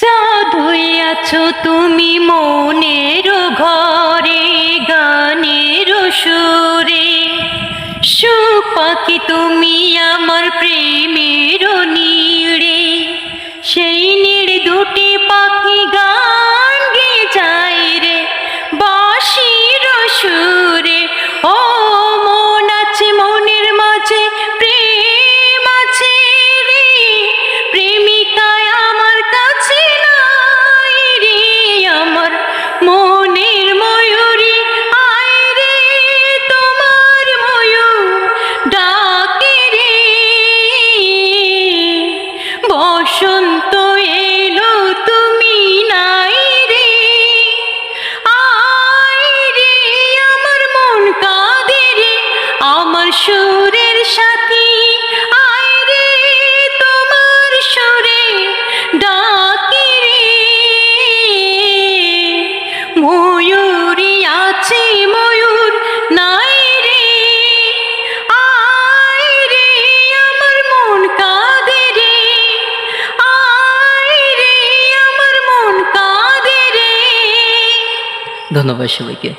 চাঁদ হইয়াছো তুমি মনের ঘরে, গানের সুরে। সুখ পাখি তুমি আমার প্রেমের নীড়ে। সেই নীড় দুটি পাখি গা বসন্ত ধন্যবাদ সবাইকে।